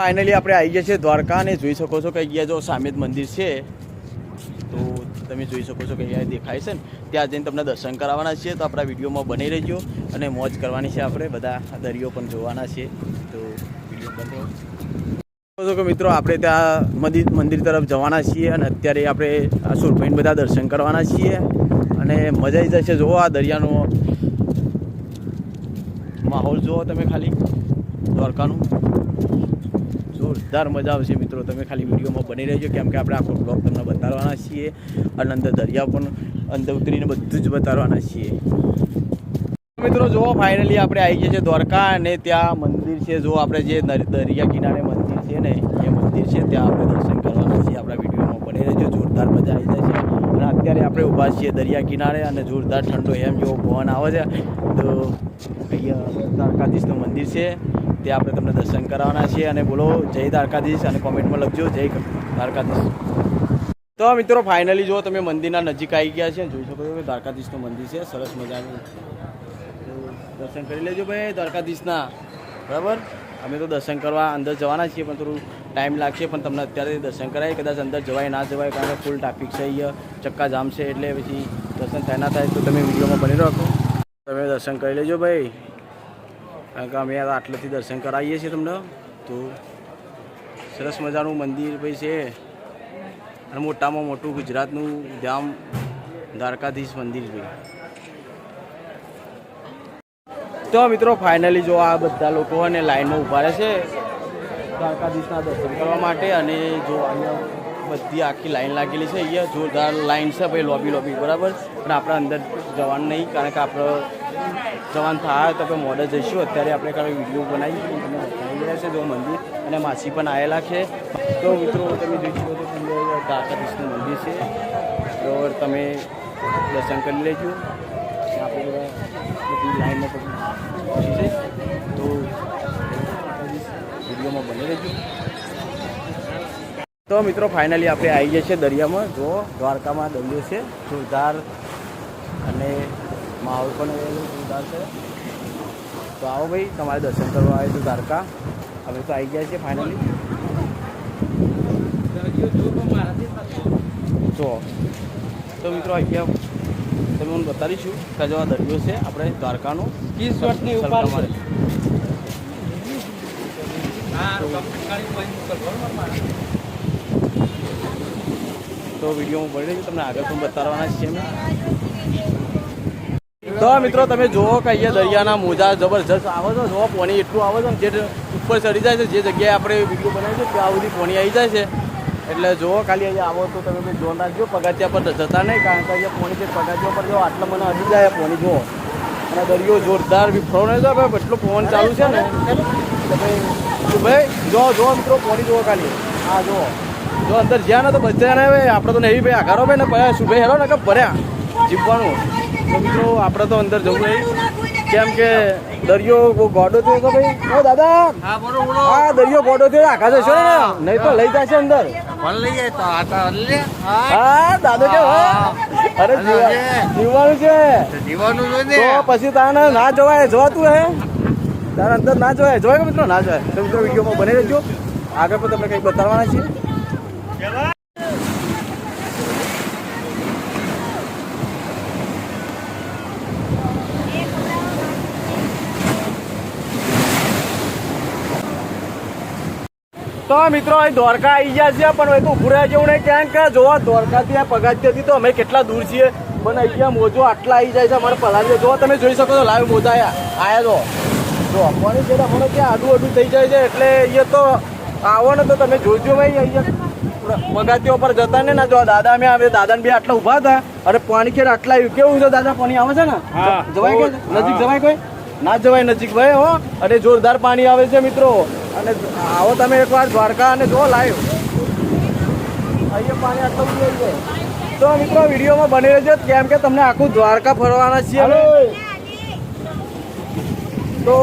Finally આપણે આવી ગયા છીએ દ્વારકા અને જોઈ શકો છો કે અહીંયા જો સામે મંદિર છે. તો તમે જોઈ શકો છો કે અહીંયા દેખાય છે ને. ત્યાં જઈને તમને દર્શન કરાવવાના છીએ. તો આપણા વિડીયોમાં બની રહેજો અને મોજ કરવાની છે આપણે. બધા દરિયો પણ જોવાના છે. તો વીડિયો બને છો કે મિત્રો, આપણે ત્યાં મંદિર મંદિર તરફ જવાના છીએ અને અત્યારે આપણે આ સુરભાઈને બધા દર્શન કરવાના છીએ. અને મજા આવી જશે. જુઓ આ દરિયાનો માહોલ. જુઓ તમે ખાલી દ્વારકાનું. જોરદાર મજા આવશે મિત્રો. તમે ખાલી વિડીયોમાં બની રહેજો, કેમ કે આપણે આખો બ્લોગ તમને બતાવવાના છીએ. અને અંદર દરિયા પણ અંદર ઉતરીને બધું જ બતાવવાના છીએ. મિત્રો, જુઓ ફાઇનલી આપણે આવી ગયા છે દ્વારકા અને ત્યાં મંદિર છે. જો આપણે જે દરિયા કિનારે મંદિર છે ને, એ મંદિર છે, ત્યાં આપણે દર્શન કરવાના છીએ. આપણા વિડીયોમાં બને રહેજો જોરદાર મજા આવી છે. અને અત્યારે આપણે ઊભા છીએ દરિયા કિનારે અને જોરદાર ઠંડો એમ જેવો પવન આવે છે. તો અહીંયા દ્વારકાધીશનું મંદિર છે. તે આપણે તમને દર્શન કરાવવાના છીએ. અને બોલો, જય દ્વારકાધીશ અને કોમેન્ટમાં લખજો. જય દ્વારકાધીશ. તો મિત્રો ફાઇનલી જો તમે મંદિરના નજીક આવી ગયા છે. જોઈ શકો છો દ્વારકાધીશનું મંદિર છે. સરસ મજાનું દર્શન કરી લેજો ભાઈ, દ્વારકાધીશના. બરાબર? અમે તો દર્શન કરવા અંદર જવાના છીએ, પણ થોડું ટાઈમ લાગશે, પણ તમને અત્યારે દર્શન કરાય, કદાચ અંદર જવાય, ના જવાય, કારણ કે ફૂલ ટ્રાફિક છે અહીંયા, ચક્કા જામ છે, એટલે પછી દર્શન થાય, ના થાય, તો તમે વિડીયોમાં બની રાખો. તમે દર્શન કરી લેજો ભાઈ. કારણ કે અમે આટલેથી દર્શન કરાવીએ છીએ તમને. તો સરસ મજાનું મંદિર ભાઈ છે. અને મોટામાં મોટું ગુજરાતનું ધામ દ્વારકાધીશ મંદિર છે. તો મિત્રો ફાઇનલી જો આ બધા લોકો અને લાઈનમાં ઊભા રહે છે, દ્વારકાધીશના દર્શન કરવા માટે અને જો અહીંયા બધી આખી લાઈન લાગેલી છે, અહીંયા જોરદાર લાઈન છે ભાઈ લોબી લોબી બરાબર? પણ આપણે અંદર જવાનું નહીં, કારણ કે આપણે જવાન થાય તો આપણે મોડે જઈશું. અત્યારે આપણે કાંઈ વીડિયો બનાવી તમને બતાવી રહ્યા છે, જો મંદિર અને માસી પણ આવેલા છે. તો મિત્રો, તમે જોઈ તમને દ્વારકાધીશનું મંદિર છે. તો તમે દર્શન કરી લેજો. આપણે બધા પછી પહોંચી છે તો વિડીયોમાં બની રહેજો તો મિત્રો ફાઇનલી આપણે આવી ગયા છીએ દરિયામાં. જો દ્વારકામાં દરિયો છે, જોરદાર અને માહોલ પણ જોરદાર છે. તો આવો ભાઈ, તમારે દર્શન કરવા આવે તો દ્વારકા. અમે તો આવી ગયા છીએ ફાઇનલી જો. તો મિત્રો, અહીંયા તમે હું બતાવીશું કે જો આ દરિયો છે આપણે દ્વારકાનો. ત્રીસ વર્ષની ઉપર તો વીડિયો હું રહ્યું તમને આગળ પણ બતાવવાના છે તો મિત્રો તમે જુઓ કે અહીંયા દરિયાના મોજા જબરજસ્ત આવે છે. જુઓ પાણી એટલું આવે છે ને જે ઉપર ચડી જાય છે જે જગ્યાએ આપણે વીડિયો બનાવીએ છીએ ત્યાં સુધી પાણી આવી જાય છે. એટલે જુઓ ખાલી અહીંયા આવો તો તમે બી જોન રાખજો પગથિયા પર જતા નહીં કારણ કે અહીંયા પોણી છે પગથિયા પર જો આટલા મને હજી જાય પોણી જુઓ. અને દરિયો જોરદાર વિફરો નહીં જો ભાઈ એટલું પવન ચાલુ છે ને. તો ભાઈ ભાઈ જો જો મિત્રો પોણી જુઓ ખાલી. હા જુઓ. જો અંદર જ્યાં ને તો બચ્યા ને ભાઈ આપણે તો નહીં ભાઈ આઘારો ભાઈ ને ભાઈ શું ભાઈ હેરો ને કે ભર્યા જીવવાનું. તો મિત્રો આપણે તો અંદર જવું નહીં. કેમ કે દરિયો ગોડો થયો ભાઈ. ઓ દાદા! હા દરિયો ગોડો થયો આખા જશો ને? નહીં તો લઈ જશે અંદર. ફળ લઈ તો આ તો લે. હા. દાદો કે. અરે જીવા- જીવવાનું છે જીવાનું જો તો પછી તાને ના જોવાય જવાતું હે? તારા અંદર ના જોવાય જવાય કે મિત્રો? ના જવાય. તો મિત્રો વિડીયોમાં બની રહેજો. આગળ પણ તમને કંઈક બતાવવાના છીએ. તો મિત્રો અહીં દ્વારકા આવી ગયા છે પણ એ તો ઉભું રહ્યા જેવું નહીં. કેમ કે જોવા દ્વારકાથી આ પગારથી તો અમે કેટલા દૂર છીએ. પણ અહીંયા મોજો આટલા આવી જાય છે. અમારે પલાળી જો તમે જોઈ શકો છો લાઈવ મોજા આયા. આયા જો. જો પાણી છે અમારે ત્યાં આડું આડું થઈ જાય છે. એટલે અહીંયા તો આવો ને તો તમે જોજો ભાઈ અહીંયા પગાતીઓ પર જતા ને ના. જો દાદા મેં આવે દાદા બે આટલા ઊભા હતા. અને પાણી ખેર આટલા આવ્યું. કેવું છે દાદા પાણી આવે છે ને? જવાય નજીક જવાય કોઈ? ના જવાય નજીક ભાઈ હો. અને જોરદાર પાણી આવે છે મિત્રો. અને આવો તમે એકવાર દ્વારકા અને જો લાઈવ અહીંયા પાણી આટલું બધું જાય તો મિત્રો વિડીયોમાં બની રહેજો કેમ કે તમને આખું દ્વારકા ફરવાના છીએ તો